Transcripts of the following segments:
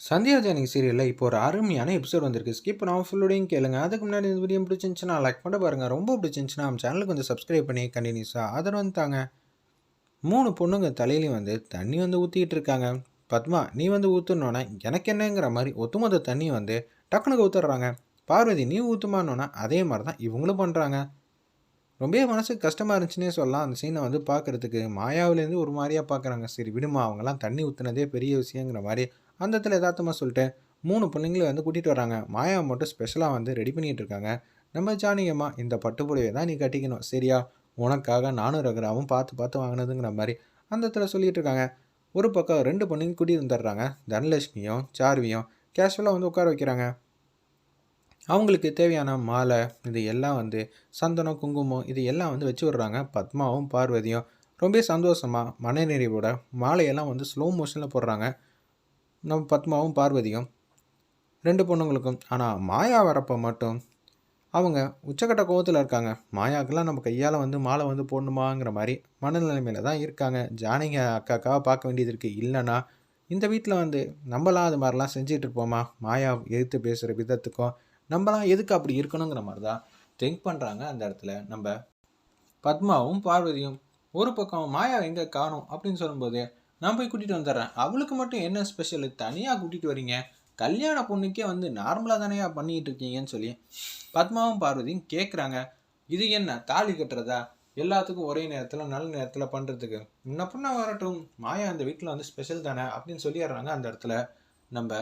சந்தியா ஜானகி சீரியலில் இப்போ ஒரு அருமையான எபிசோட் வந்திருக்கு. ஸ்கிப் நான் ஃபுல்லோடையும் கேளுங்க. அதுக்கு முன்னாடி இந்த வீடியோ பிடிச்சிருந்துச்சுன்னா லைக் பண்ண பாருங்கள் ரொம்ப பிடிச்சிருந்துச்சுன்னா நம்ம சேனலுக்கு வந்து சப்ஸ்கிரைப் பண்ணி கண்டினியூஸாக அதர் வந்துட்டாங்க மூணு பொண்ணுங்க தலையிலையும் வந்து தண்ணி வந்து ஊற்றிக்கிட்டு இருக்காங்க. பத்மா நீ வந்து ஊற்றுனோன்னே எனக்கு என்னங்கிற மாதிரி ஒத்துமொத்த தண்ணி வந்து டக்குனுக்கு ஊற்றுறாங்க பார்வதி நீ ஊற்றுமானோன்னா அதே மாதிரி தான் இவங்களும் பண்ணுறாங்க ரொம்பவே மனசுக்கு கஷ்டமாக இருந்துச்சுன்னே சொல்லலாம். அந்த சீனை வந்து பார்க்குறதுக்கு மாயாவிலேருந்து ஒரு மாதிரியாக பார்க்குறாங்க. சரி விடுமா அவங்கெல்லாம் தண்ணி ஊற்றுனதே பெரிய விஷயங்கிற மாதிரி அந்த இடத்துல எதார்த்தமாக சொல்லிட்டு மூணு பிள்ளைங்களை வந்து கூட்டிகிட்டு வராங்க. மாயாவை மட்டும் ஸ்பெஷலாக வந்து ரெடி பண்ணிகிட்டு இருக்காங்க. நம்ம ஜானியம்மா இந்த பட்டுப்புடவை தான் நீ கட்டிக்கணும். சரியா? உனக்காக நானும் ரகுராவும் பார்த்து பார்த்து வாங்கினதுங்கிற மாதிரி அந்த இடத்துல சொல்லிகிட்டு இருக்காங்க. ஒரு பக்கம் ரெண்டு பொண்ணுங்க கூட்டிகிட்டு வந்துடுறாங்க. தனலட்சுமியும் சார்வியும் கேஷுவலாக வந்து உட்கார வைக்கிறாங்க. அவங்களுக்கு தேவையான மாலை இது எல்லாம் வந்து சந்தனம் குங்குமம் இது எல்லாம் வந்து வச்சு விட்றாங்க. பத்மாவும் பார்வதியும் ரொம்ப சந்தோஷமாக மனநிறைவோட மாலையெல்லாம் வந்து ஸ்லோ மோஷனில் போடுறாங்க. நம்ம பத்மாவும் பார்வதியும் ரெண்டு பொண்ணுங்களுக்கும். ஆனால் மாயா வரப்போ மட்டும் அவங்க உச்சக்கட்ட கோவத்தில் இருக்காங்க. மாயாக்கெல்லாம் நம்ம கையால் வந்து மாலை வந்து போடணுமாங்கிற மாதிரி மனநிலைமையில தான் இருக்காங்க. ஜானிங்க அக்காக்காவை பார்க்க வேண்டியது இருக்குது இல்லைன்னா இந்த வீட்டில் வந்து நம்மளாம் அது மாதிரிலாம் செஞ்சிகிட்டு இருப்போமா? மாயா எதிர்த்து பேசுகிற விதத்துக்கும் நம்மளாம் எதுக்கு அப்படி இருக்கணுங்கிற மாதிரி தான் திங்க் பண்ணுறாங்க அந்த இடத்துல. நம்ம பத்மாவும் பார்வதியும் ஒரு பக்கம் மாயா எங்கே காணும் அப்படின்னு சொல்லும்போது நான் போய் கூட்டிகிட்டு வந்துடுறேன். அவளுக்கு மட்டும் என்ன ஸ்பெஷல் தனியாக கூட்டிகிட்டு வரீங்க. கல்யாண பொண்ணுக்கே வந்து நார்மலாக தானேயா பண்ணிகிட்டு இருக்கீங்கன்னு சொல்லி பத்மாவும் பார்வதியும் கேட்குறாங்க இது என்ன தாலி கட்டுறதா? எல்லாத்துக்கும் ஒரே நேரத்தில் நல்ல நேரத்தில் பண்ணுறதுக்கு முன்ன பொண்ணா வரட்டும். மாயா அந்த வீட்டில் வந்து ஸ்பெஷல் தானே அப்படின்னு சொல்லிடுறாங்க அந்த இடத்துல. நம்ம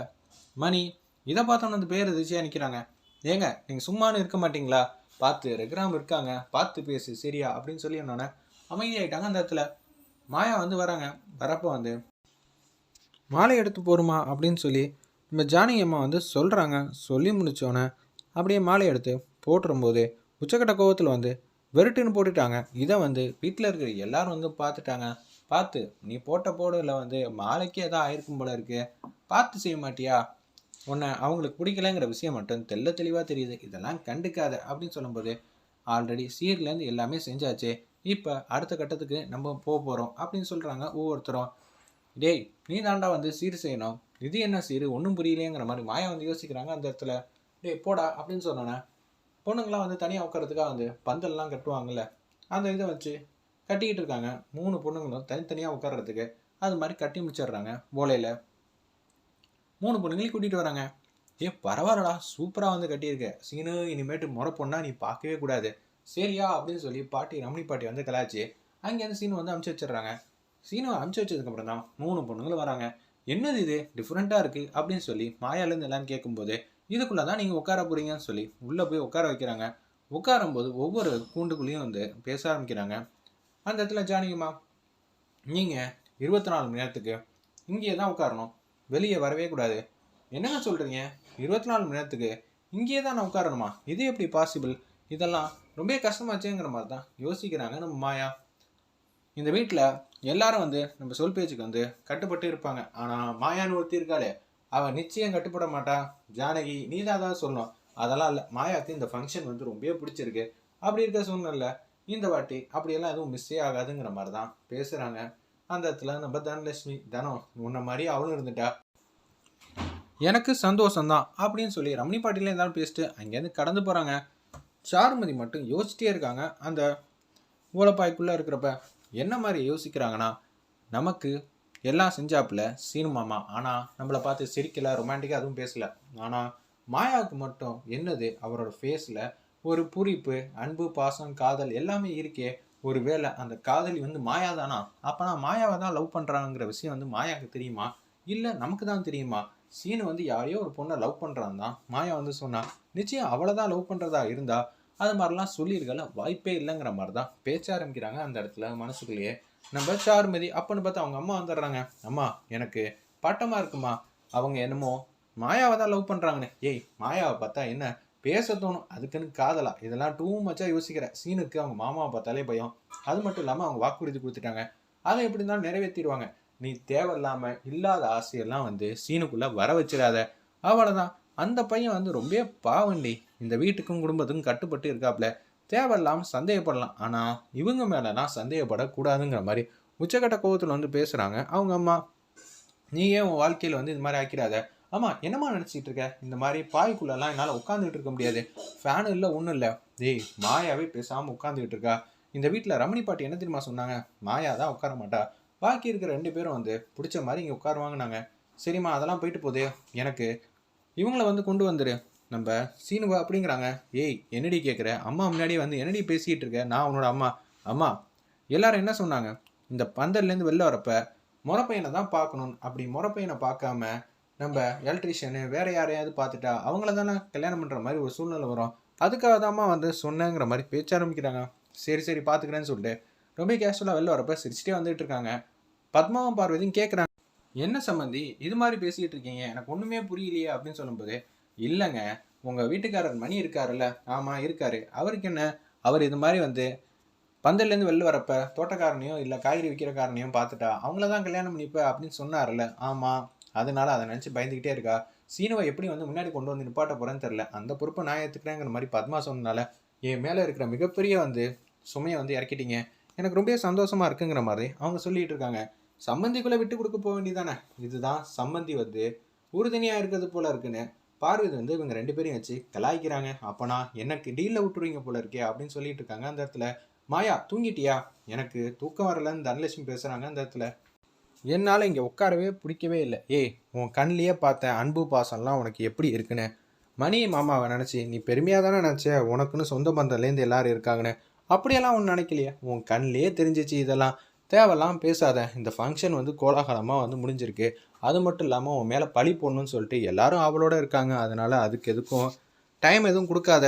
மணி இதை பார்த்தோன்னு அந்த பேர் எதிர்ச்சியாக நிற்கிறாங்க ஏங்க நீங்கள் சும்மானு இருக்க மாட்டீங்களா? பார்த்து ரெகுராம் இருக்காங்க. பார்த்து பேசு சரியா? அப்படின்னு சொல்லி என்னோட அமைதியாயிட்டாங்க அந்த இடத்துல. மாயா வந்து வராங்க. வரப்போ வந்து மாலை எடுத்து போருமா? அப்படின்னு சொல்லி நம்ம ஜானகி அம்மா வந்து சொல்கிறாங்க சொல்லி முடித்தோன்னே அப்படியே மாலை எடுத்து போட்டுரும்போது உச்சக்கட்ட கோவத்தில் வந்து வெறுட்டுன்னு போட்டுட்டாங்க. இதை வந்து வீட்டில் இருக்கிற எல்லாரும் வந்து பார்த்துட்டாங்க. பார்த்து நீ போட்ட போடல வந்து மாலைக்கு எதாவது ஆயிருக்கும் போல இருக்கு. பார்த்து செய்ய மாட்டியா? உன்னை அவங்களுக்கு பிடிக்கலங்கிற விஷயம் மட்டும் தெல்ல தெளிவாக தெரியுது. இதெல்லாம் கண்டுக்காத. அப்படின்னு சொல்லும்போது ஆல்ரெடி சீர்லேருந்து எல்லாமே செஞ்சாச்சு. இப்போ அடுத்த கட்டத்துக்கு நம்ம போக போகிறோம் அப்படின்னு சொல்கிறாங்க ஒவ்வொருத்தரும். டேய் நீ தாண்டா வந்து சீர் செய்யணும். இது என்ன சீர்? ஒன்றும் புரியலையேங்கிற மாதிரி மாயா வந்து யோசிக்கிறாங்க அந்த இடத்துல. டேய் போடா அப்படின்னு சொன்னோன்னே பொண்ணுங்களாம் வந்து தனியாக உட்காரத்துக்காக வந்து பந்தல்லாம் கட்டுவாங்கல்ல அந்த இதை வச்சு கட்டிக்கிட்டு இருக்காங்க. மூணு பொண்ணுங்களும் தனித்தனியாக உட்கார்றதுக்கு அது மாதிரி கட்டி முடிச்சிடுறாங்க போலையில் மூணு பொண்ணுங்களையும் கூட்டிகிட்டு வராங்க. ஏ பரவாயில்லடா சூப்பராக வந்து கட்டியிருக்க. சீனு இனிமேட்டு முறை பொண்ணா நீ பார்க்கவே கூடாது. சரியா அப்படின்னு சொல்லி பாட்டி ரமணி பாட்டி வந்து கலாச்சி அங்கேருந்து சீனு வந்து அமுச்சு வச்சிடுறாங்க. சீனு அமுச்சு வச்சதுக்கப்புறம் தான் மூணு பொண்ணுங்களும் வராங்க. என்னது இது? டிஃப்ரெண்ட்டாக இருக்குது அப்படின்னு சொல்லி மாயாலேருந்து எல்லாரும் கேட்கும்போது இதுக்குள்ளே தான் நீங்கள் உட்கார போகிறீங்கன்னு சொல்லி உள்ளே போய் உட்கார வைக்கிறாங்க. உட்காரும்போது ஒவ்வொரு கூண்டுக்குள்ளேயும் வந்து பேச ஆரம்பிக்கிறாங்க. அந்த இடத்துல ஜானகிமா நீங்கள் இருபத்தி நாலு மணி நேரத்துக்கு இங்கேயே தான் உட்காரணும். வெளியே வரவே கூடாது. என்னங்க சொல்கிறீங்க இருபத்தி நாலு மணி நேரத்துக்கு இங்கேயே தான் நான் உட்காரணுமா? இது எப்படி பாசிபிள் இதெல்லாம் ரொம்ப கஷ்டமாச்சுங்கிற மாதிரி தான் யோசிக்கிறாங்க. நம்ம மாயா இந்த வீட்டில் எல்லாரும் வந்து நம்ம சொல் பேச்சுக்கு வந்து கட்டுப்பட்டு இருப்பாங்க. ஆனால் மாயான்னு ஒருத்தி இருக்காளே அவள் நிச்சயம் கட்டுப்பட மாட்டா. ஜானகி நீ தான் தான் சொல்லணும். அதெல்லாம் இல்லை. மாயாவுக்கு இந்த ஃபங்க்ஷன் வந்து ரொம்ப பிடிச்சிருக்கு. அப்படி இருக்க சூழ்நிலை இந்த வாட்டி அப்படியெல்லாம் எதுவும் மிஸ்ஸே ஆகாதுங்கிற மாதிரி தான் பேசுகிறாங்க அந்த இடத்துல நம்ம தனலட்சுமி தனம் உன்ன மாதிரி அவளும் இருந்துட்டா. எனக்கு சந்தோஷம்தான் அப்படின்னு சொல்லி ரமணி பாட்டிலே இருந்தாலும் பேசிட்டு அங்கேருந்து கடந்து போகிறாங்க சாருமதி மட்டும் யோசிச்சிட்டே இருக்காங்க. அந்த ஓலப்பாய்க்குள்ளே இருக்கிறப்ப என்ன மாதிரி யோசிக்கிறாங்கன்னா நமக்கு எல்லாம் செஞ்சாப்புல சீனு மாமா. ஆனால் நம்மளை பார்த்து சிரிக்கலை ரொமான்டிக்காக அதுவும் பேசலை. ஆனால் மாயாவுக்கு மட்டும் என்னது? அவரோட ஃபேஸில் ஒரு புரிப்பு அன்பு பாசம் காதல் எல்லாமே இருக்கே. ஒரு வேளை அந்த காதலி வந்து மாயா தானா அப்போனா மாயாவை தான் லவ் பண்ணுறாங்கிற விஷயம் வந்து மாயாவுக்கு தெரியுமா? இல்லை நமக்கு தான் தெரியுமா? சீனு வந்து யாரையோ ஒரு பொண்ணை லவ் பண்ணுறான் தான் மாயா வந்து சொன்னான் நிச்சயம் அவளை தான் லவ் பண்ணுறதா இருந்தா அது மாதிரிலாம் சொல்லியிருக்கல வாய்ப்பே இல்லைங்கிற மாதிரி தான் பேச்ச ஆரம்பிக்கிறாங்க அந்த இடத்துல மனசுக்குள்ளேயே. நம்ம சாருமதி அப்பன்னு பார்த்து அவங்க அம்மா வந்துடுறாங்க. அம்மா எனக்கு பட்டமாக இருக்குமா? அவங்க என்னமோ மாயாவை தான் லவ் பண்ணுறாங்கன்னு ஏய் மாயாவை பார்த்தா என்ன? பேச தோணும். அதுக்குன்னு காதலா? இதெல்லாம் டூ மச்சாக யோசிக்கிற. சீனுக்கு அவங்க மாமாவை பார்த்தாலே பயம். அது மட்டும் இல்லாமல் அவங்க வாக்குறுதி கொடுத்துட்டாங்க. அதை எப்படி இருந்தாலும் நிறைவேற்றிடுவாங்க நீ தேவையில்லாமல் இல்லாத ஆசையெல்லாம் வந்து சீனுக்குள்ளே வர வச்சிடாத. அவ்வளோதான் அந்த பையன் வந்து ரொம்ப பாவண்டி இந்த வீட்டுக்கும் குடும்பத்துக்கும் கட்டுப்பட்டு இருக்காப்புல தேவையில்லாமல் சந்தேகப்படலாம். ஆனால் இவங்க மேலெலாம் சந்தேகப்படக்கூடாதுங்கிற மாதிரி உச்சக்கட்ட கோவத்தில் வந்து பேசுகிறாங்க அவங்க அம்மா நீ ஏன் உன் வாழ்க்கையில் வந்து இது மாதிரி ஆக்கிடாத. ஆமாம் என்னம்மா நினச்சிட்டு இருக்க? இந்த மாதிரி பாய்க்குள்ளெல்லாம் என்னால் உட்காந்துக்கிட்டு இருக்க முடியாது. ஃபேன் இல்லை ஒன்றும் இல்லை. டேய் மாயாவே பேசாமல் உட்காந்துக்கிட்டு இருக்கா? இந்த வீட்டில் ரமணி பாட்டி என்ன தெரியுமா சொன்னாங்க? மாயா தான் உட்கார மாட்டா. பாக்கி இருக்கிற ரெண்டு பேரும் வந்து பிடிச்ச மாதிரி இங்கே உட்காருவாங்கனாங்க சரிம்மா அதெல்லாம் போயிட்டு போதே எனக்கு இவங்கள வந்து கொண்டு வந்துரு. நம்ம சீனுவா அப்படிங்கிறாங்க. ஏய் என்னடி கேட்குற அம்மா முன்னாடி வந்து என்னடி பேசிக்கிட்டு இருக்க? நான் உன்னோட அம்மா. அம்மா எல்லாரும் என்ன சொன்னாங்க? இந்த பந்தர்லேருந்து வெளில வரப்ப முறப்பையனை தான் பார்க்கணும். அப்படி முறப்பையனை பார்க்காம நம்ம எலக்ட்ரிஷியனு வேற யாரையாவது பார்த்துட்டா அவங்கள தானே கல்யாணம் பண்ணுற மாதிரி ஒரு சூழ்நிலை வரும். அதுக்காக தாம்மா வந்து சொன்னேங்கிற மாதிரி பேச்ச ஆரம்பிக்கிறாங்க. சரி சரி பார்த்துக்கிறேன்னு சொல்லிட்டு ரொம்ப கேஷுவலாக வெளில வரப்ப சிரிச்சிட்டே வந்துட்டு இருக்காங்க. பத்மாவும் பார்வதியும் கேட்குறாங்க என்ன சம்மந்தி இது மாதிரி பேசிக்கிட்டு இருக்கீங்க. எனக்கு ஒன்றுமே புரியலையே அப்படின்னு சொல்லும்போது இல்லைங்க. உங்கள் வீட்டுக்காரர் மணி இருக்காருல்ல. ஆமாம் இருக்காரு. அவருக்கு என்ன? அவர் இது மாதிரி வந்து பந்தல்லேருந்து வெளில வரப்ப தோட்டக்காரனையும் இல்லை காய்கறி விற்கிறக்காரனையும் பார்த்துட்டா அவங்கள தான் கல்யாணம் பண்ணிப்ப அப்படின்னு சொன்னார்ல ஆமாம் அதனால அதை நினச்சி பயந்துக்கிட்டே இருக்கா? சீனுவை எப்படி வந்து முன்னாடி கொண்டு வந்து நிப்பாட்ட போகிறேன்னு தெரில அந்த பொறுப்பை நான் ஏற்றுக்கிறேங்கிற மாதிரி பத்மா சொன்னனால என் மேலே இருக்கிற மிகப்பெரிய வந்து சுமையை வந்து இறக்கிட்டீங்க. எனக்கு ரொம்ப சந்தோஷமாக இருக்குங்கிற மாதிரி அவங்க சொல்லிகிட்டு இருக்காங்க. சம்மந்திக்குள்ளே விட்டு கொடுக்க போக வேண்டியதானே இதுதான் சம்மந்தி வந்து உறுதுணையாக இருக்கிறது போல இருக்குன்னு பார்வதி வந்து இவங்க ரெண்டு பேரையும் வச்சு கலாய்க்கிறாங்க. அப்போனா எனக்கு டீலில் விட்டுருவீங்க போல இருக்கே அப்படின்னு சொல்லிட்டு இருக்காங்க. அந்த இடத்துல மாயா தூங்கிட்டியா? எனக்கு தூக்கம் வரலன்னு தனலட்சுமி பேசுகிறாங்க அந்த இடத்துல என்னால் இங்கே உட்காரவே பிடிக்கவே இல்லை. ஏய் உன் கண்லேயே பார்த்தேன் அன்பு பாசம்லாம் உனக்கு எப்படி இருக்குன்னு? மணி மாமாவை நினச்சி நீ பெருமையாக தானே நினச்ச? உனக்குன்னு சொந்த பந்தத்துலேருந்து எல்லாரும் இருக்காங்கன்னு. அப்படியெல்லாம் ஒன்று நினைக்கலையே? உன் கண்லேயே தெரிஞ்சிச்சு இதெல்லாம். தேவையெல்லாம் பேசாத. இந்த ஃபங்க்ஷன் வந்து கோலாகலமாக வந்து முடிஞ்சிருக்கு. அது மட்டும் இல்லாமல் உன் மேலே பழி போடணும்னு சொல்லிட்டு எல்லாரும் அவளோட இருக்காங்க. அதனால் அதுக்கு எதுக்கும் டைம் எதுவும் கொடுக்காத.